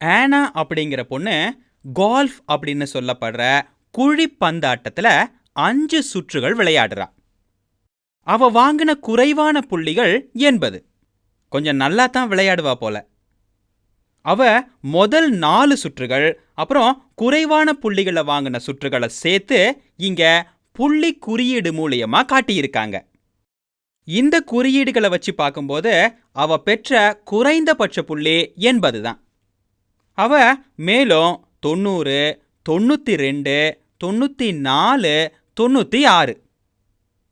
ஆனா அப்படிங்கிற பொண்ணு கோல்ஃப் அப்படின்னு சொல்லப்படுற குழிப்பந்தாட்டத்தில் அஞ்சு சுற்றுகள் விளையாடுறா. அவ வாங்கின குறைவான புள்ளிகள் எண்பது. கொஞ்சம் நல்லா தான் விளையாடுவா போல. அவ முதல் நாலு சுற்றுகள் அப்புறம் குறைவான புள்ளிகளை வாங்கின சுற்றுகளை சேர்த்து இங்க புள்ளி குறியீடு மூலியமா காட்டியிருக்காங்க. இந்த குறியீடுகளை வச்சு பார்க்கும்போது அவ பெற்ற குறைந்தபட்ச புள்ளி எண்பது தான். அவ மேலும் தொண்ணூறு தொண்ணூற்றி ரெண்டு தொண்ணூற்றி நாலு தொண்ணூற்றி ஆறு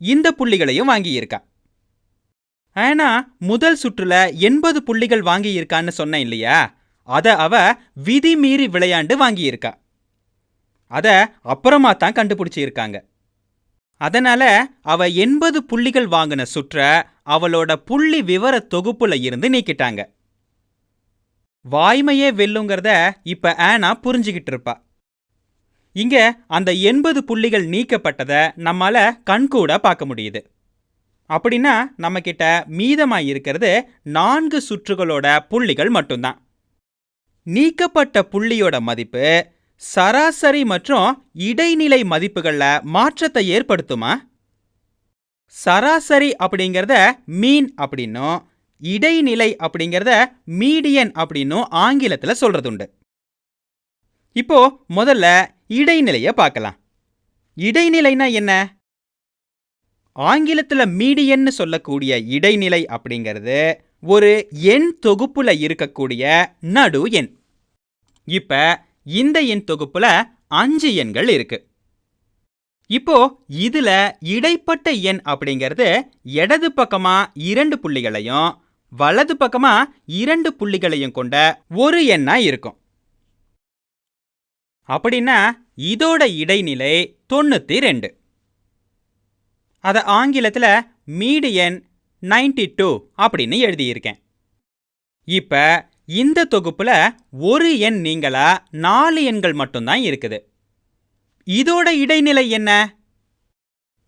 இந்த புள்ளிகளையும் வாங்கியிருக்கா. ஆனா முதல் சுற்றுல எண்பது புள்ளிகள் வாங்கியிருக்கான்னு சொன்னேன் இல்லையா? அதை அவ விதி மீறி விளையாண்டு வாங்கியிருக்கா. அதை அப்புறமா தான் கண்டுபிடிச்சிருக்காங்க. அதனால அவ எண்பது புள்ளிகள் வாங்கின சுற்ற அவளோட புள்ளி விவர தொகுப்புல இருந்து நீக்கிட்டாங்க. வாய்மையே வெல்லுங்கிறத இப்ப ஆனா புரிஞ்சுக்கிட்டு இருப்பா. இங்க அந்த எண்பது புள்ளிகள் நீக்கப்பட்டதை நம்மால கண்கூட பார்க்க முடியுது. அப்படின்னா நம்மக்கிட்ட மீதமாக இருக்கிறது நான்கு சுற்றுகளோட புள்ளிகள் மட்டும்தான். நீக்கப்பட்ட புள்ளியோட மதிப்பு சராசரி மற்றும் இடைநிலை மதிப்புகளில் மாற்றத்தை ஏற்படுத்துமா? சராசரி அப்படிங்கிறத மீன் அப்படின்னும் இடைநிலை அப்படிங்கிறத மீடியன் அப்படின்னும் ஆங்கிலத்தில் சொல்றதுண்டு. இப்போ முதல்ல இடைநிலையை பார்க்கலாம். இடைநிலைனா என்ன? ஆங்கிலத்தில் மீடியன்னு சொல்லக்கூடிய இடைநிலை அப்படிங்கிறது ஒரு எண் தொகுப்புல இருக்கக்கூடிய நடு எண். இப்போ இந்த எண் தொகுப்புல அஞ்சு எண்கள் இருக்கு. இப்போ இதுல இடைப்பட்ட எண் அப்படிங்கிறது இடது பக்கமா இரண்டு புள்ளிகளையும் வலது பக்கமா இரண்டு புள்ளிகளையும் கொண்ட ஒரு எண்ணா இருக்கும். அப்படின்னா இதோட இடைநிலை தொண்ணூற்றி ரெண்டு. அதை ஆங்கிலத்தில் மீடியன் நைன்டி டூ அப்படின்னு எழுதியிருக்கேன். இப்போ இந்த தொகுப்பில் ஒரு எண் நீங்களா நாலு எண்கள் மட்டும்தான் இருக்குது. இதோட இடைநிலை என்ன?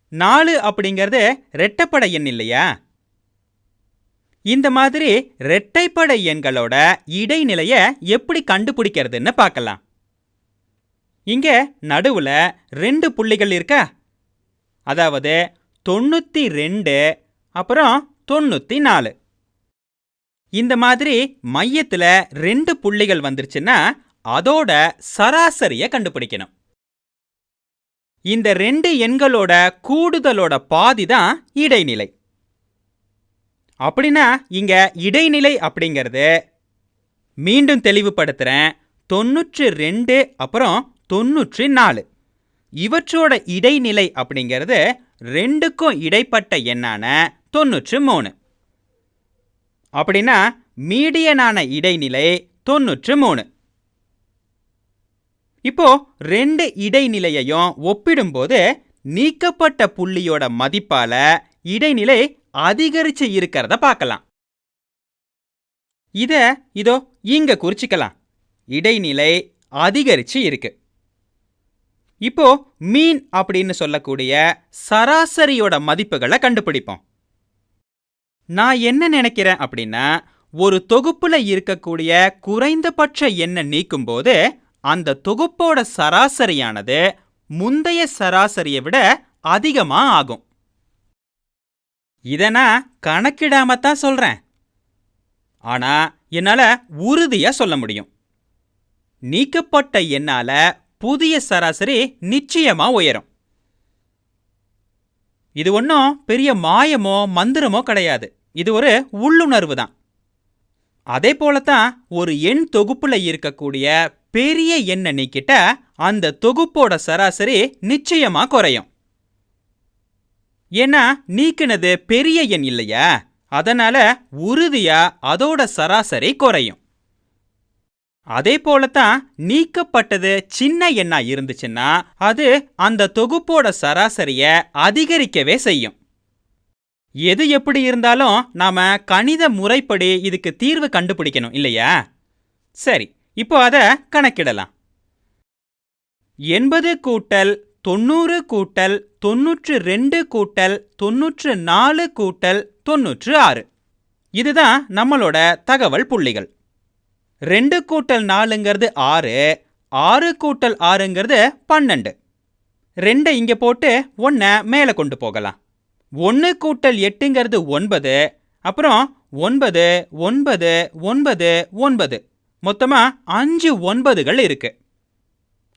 நாலு அப்படிங்கிறது ரெட்டப்படை எண் இல்லையா? இந்த மாதிரி ரெட்டைப்படை எண்களோட இடைநிலையை எப்படி கண்டுபிடிக்கிறதுன்னு பார்க்கலாம். இங்கே நடுவில் ரெண்டு புள்ளிகள் இருக்கா? அதாவது தொண்ணூற்றி ரெண்டு அப்புறம் தொண்ணூற்றி நாலு. இந்த மாதிரி மையத்தில் ரெண்டு புள்ளிகள் வந்துருச்சுன்னா அதோட சராசரியை கண்டுபிடிக்கணும். இந்த ரெண்டு எண்களோட கூடுதலோட பாதி தான் இடைநிலை. அப்படின்னா இங்க இடைநிலை அப்படிங்கிறது மீண்டும் தெளிவுபடுத்துறேன். தொண்ணூற்று ரெண்டு அப்புறம் தொண்ணூற்று நாலு இவற்றோட இடைநிலை அப்படிங்கிறது ரெண்டுக்கும் இடைப்பட்ட எண்ணான தொண்ணூற்று மூணு அப்படின்னா மீடியனான இடைநிலை தொண்ணூற்று மூணு இப்போ ரெண்டு இடைநிலையையும் ஒப்பிடும்போது நீக்கப்பட்ட புள்ளியோட மதிப்பால இடைநிலை அதிகரிச்சு இருக்கிறத பார்க்கலாம். இத இதோ இங்க குறிச்சிக்கலாம். இடைநிலை அதிகரிச்சு இருக்கு. இப்போ மீன் அப்படின்னு சொல்லக்கூடிய சராசரியோட மதிப்புகளை கண்டுபிடிப்போம். நான் என்ன நினைக்கிறேன் அப்படின்னா ஒரு தொகுப்புல இருக்கக்கூடிய குறைந்தபட்ச எண்ணை நீக்கும்போது அந்த தொகுப்போட சராசரியானது முந்தைய சராசரியை விட அதிகமா ஆகும். இதை நான் கணக்கிடாம தான் சொல்றேன். ஆனா என்னால உறுதியா சொல்ல முடியும். நீக்கப்பட்ட எண்ணால புதிய சராசரி நிச்சயமா உயரும். இது ஒன்றும் பெரிய மாயமோ மந்திரமோ கிடையாது. இது ஒரு உள்ளுணர்வு தான். அதே போலத்தான் ஒரு எண் தொகுப்புல இருக்கக்கூடிய பெரிய எண்ணை நீக்கிட்ட அந்த தொகுப்போட சராசரி நிச்சயமா குறையும். ஏன்னா நீக்கினது பெரிய எண் இல்லையா? அதனால உறுதியா அதோட சராசரி குறையும். அதே போலத்தான் நீக்கப்பட்டது சின்ன எண்ணா இருந்துச்சுன்னா அது அந்த தொகுப்போட சராசரிய அதிகரிக்கவே செய்யும். எது எப்படி இருந்தாலும் நாம கணித முறைப்படி இதுக்கு தீர்வு கண்டுபிடிக்கணும் இல்லையா? சரி இப்போ அதை கணக்கிடலாம். எண்பது கூட்டல் தொண்ணூறு கூட்டல் தொண்ணூற்று ரெண்டு கூட்டல் தொண்ணூற்று நாலு கூட்டல் தொண்ணூற்று ஆறு. இதுதான் நம்மளோட தகவல் புள்ளிகள். ரெண்டு கூட்டல் நாலுங்கிறது ஆறு ஆறு கூட்டல் ஆறுங்கிறது பன்னெண்டு. ரெண்டை இங்கே போட்டு ஒன்றை மேலே கொண்டு போகலாம். ஒன்று கூட்டல் எட்டுங்கிறது ஒன்பது அப்புறம் ஒன்பது ஒன்பது ஒன்பது ஒன்பது. மொத்தமாக அஞ்சு ஒன்பதுகள் இருக்கு.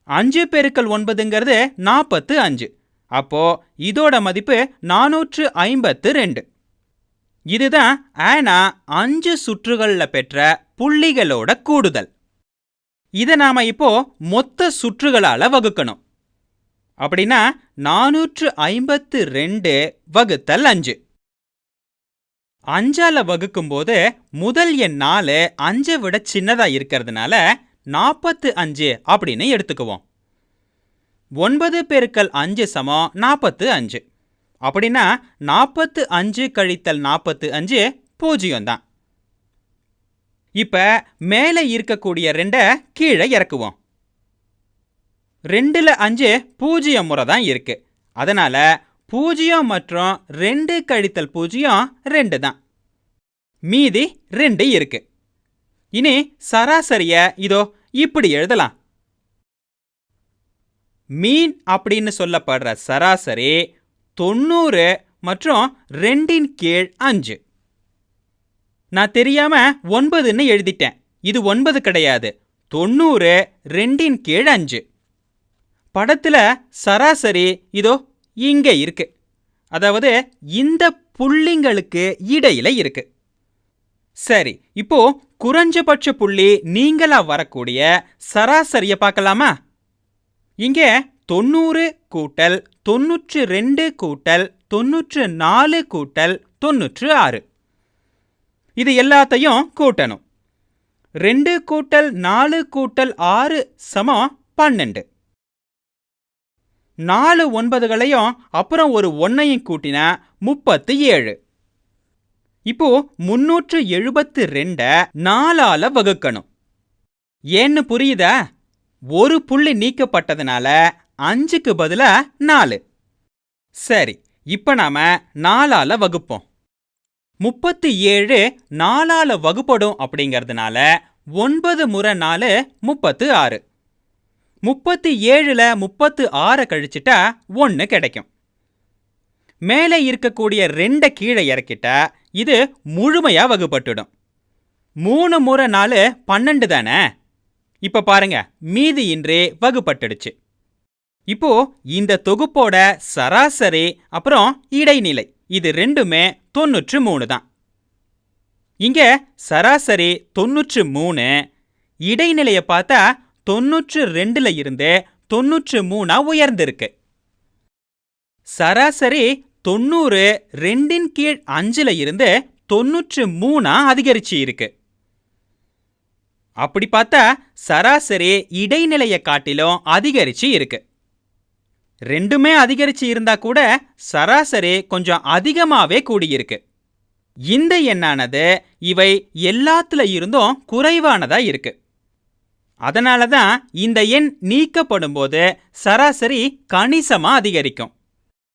அஞ்சு பெருக்கல் ஒன்பதுங்கிறது நாற்பத்து அஞ்சு. அப்போ இதோட மதிப்பு நானூற்று ஐம்பத்து ரெண்டு. இதுதான் ஆனா அஞ்சு சுற்றுகளில் பெற்ற புள்ளிகளோட கூடுதல். இதை நாம இப்போ மொத்த சுற்றுகளால வகுக்கணும். அப்படின்னா நானூற்று ஐம்பத்து ரெண்டு வகுத்தல் அஞ்சு. அஞ்சால வகுக்கும்போது முதல் எண் நாலு அஞ்சை விட சின்னதா இருக்கிறதுனால நாற்பத்து அஞ்சு அப்படின்னு எடுத்துக்குவோம். ஒன்பது பெருக்கல் அஞ்சு சமம் நாற்பத்து அஞ்சு. அப்படின்னா நாற்பத்து அஞ்சு கழித்தல் நாற்பத்து அஞ்சு பூஜ்ஜியம் தான் இப்போ மேலே இருக்கக்கூடிய ரெண்டை கீழே இறக்குவோம். ரெண்டில் அஞ்சு பூஜ்ஜியம் முறை தான் இருக்குது அதனால் பூஜ்ஜியம் மற்றும் ரெண்டு கழித்தல் பூஜ்ஜியம் ரெண்டு தான் மீதி ரெண்டு இருக்குது இனி சராசரிய இதோ இப்படி எழுதலாம். மீன் அப்படின்னு சொல்லப்படுற சராசரி தொண்ணூறு மற்றும் ரெண்டின் கீழ் அஞ்சு. நான் தெரியாம ஒன்பதுன்னு எழுதிட்டேன். இது ஒன்பது கிடையாது. தொண்ணூறு ரெண்டின் கீழ் அஞ்சு. படத்துல சராசரி இதோ இங்க இருக்கு. அதாவது இந்த புள்ளிங்களுக்கு இடையில இருக்கு. சரி இப்போ குறைஞ்சபட்ச புள்ளி நீங்களா வரக்கூடிய சராசரிய பார்க்கலாமா? இங்கே தொண்ணூறு கூட்டல் தொண்ணூற்று ரெண்டு கூட்டல் தொண்ணூற்று நாலு கூட்டல் தொண்ணூற்று ஆறு. இது எல்லாத்தையும் கூட்டணும். ரெண்டு கூட்டல் நாலு கூட்டல் ஆறு சமம் பன்னெண்டு. நாலு ஒன்பதுகளையும் அப்புறம் ஒரு ஒன்னையும் கூட்டினா முப்பத்து ஏழு. இப்போ முன்னூற்று எழுபத்து ரெண்ட நாலால வகுக்கணும். ஏன்னு புரியுதா? ஒரு புள்ளி நீக்கப்பட்டதுனால அஞ்சுக்கு பதிலா நாலு. சரி இப்ப நாம நாலால வகுப்போம். முப்பத்தி ஏழு நாலால வகுப்படும் அப்படிங்கிறதுனால ஒன்பது முறை நாலு முப்பத்து ஆறு. முப்பத்தி ஏழுல முப்பத்து ஆறை கழிச்சிட்டா ஒன்று கிடைக்கும். மேலே இருக்கக்கூடிய ரெண்டை கீழே இறக்கிட்டா இது முழுமையா வகுப்பட்டுடும் மூணு முறை நாலு பன்னெண்டு தானே? இப்போ பாருங்க மீதி இன்றே வகுப்பட்டுடுச்சு இப்போ இந்த தொகுப்போட சராசரி அப்புறம் இடைநிலை இது ரெண்டுமே தொண்ணூற்று மூணு தான். இங்க சராசரி தொண்ணூற்று மூணு இடைநிலையை பார்த்தா தொண்ணூற்று ரெண்டுல இருந்து தொண்ணூற்று மூணா உயர்ந்திருக்கு. சராசரி தொண்ணூறு ரெண்டின் கீழ் அஞ்சில் இருந்து தொண்ணூற்று மூணாக அதிகரிச்சு இருக்கு. அப்படி பார்த்தா சராசரி இடைநிலையை காட்டிலும் அதிகரிச்சு இருக்கு. ரெண்டுமே அதிகரிச்சு இருந்தா கூட சராசரி கொஞ்சம் அதிகமாகவே கூடியிருக்கு. இந்த எண்ணானது இவை எல்லாத்துல இருந்தும் குறைவானதா இருக்கு. அதனால தான் இந்த எண் நீக்கப்படும் போது சராசரி கணிசமாக அதிகரிக்கும்.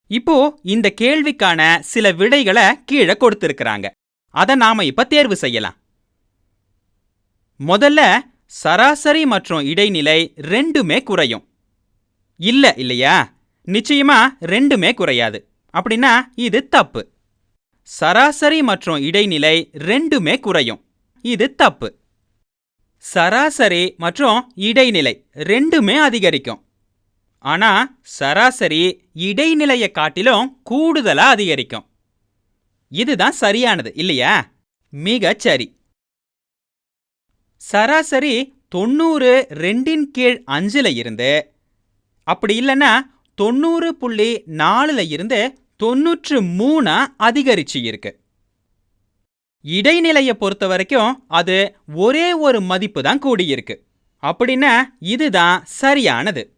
இப்போ இந்த கேள்விக்கான சில விடைகளை கீழே கொடுத்திருக்கிறாங்க. அதை நாம இப்ப தேர்வு செய்யலாம். முதல்ல சராசரி மற்றும் இடைநிலை ரெண்டுமே குறையும். இல்ல இல்லையா? நிச்சயமா ரெண்டுமே குறையாது. அப்படின்னா இது தப்பு. சராசரி மற்றும் இடைநிலை ரெண்டுமே குறையும். இது தப்பு. சராசரி மற்றும் இடைநிலை ரெண்டுமே அதிகரிக்கும். ஆனா சராசரி இடைநிலையை காட்டிலும் கூடுதலா அதிகரிக்கும். இதுதான் சரியானது இல்லையா? மிகச் சரி. சராசரி தொண்ணூறு ரெண்டின் கீழ் அஞ்சுல இருந்து அப்படி இல்லைன்னா தொண்ணூறு புள்ளி நாலுல இருந்து தொண்ணூற்று மூணா அதிகரிச்சு இருக்கு. இடைநிலையை பொறுத்த வரைக்கும் அது ஒரே ஒரு மதிப்பு தான் கூடியிருக்கு. அப்படின்னா இதுதான் சரியானது.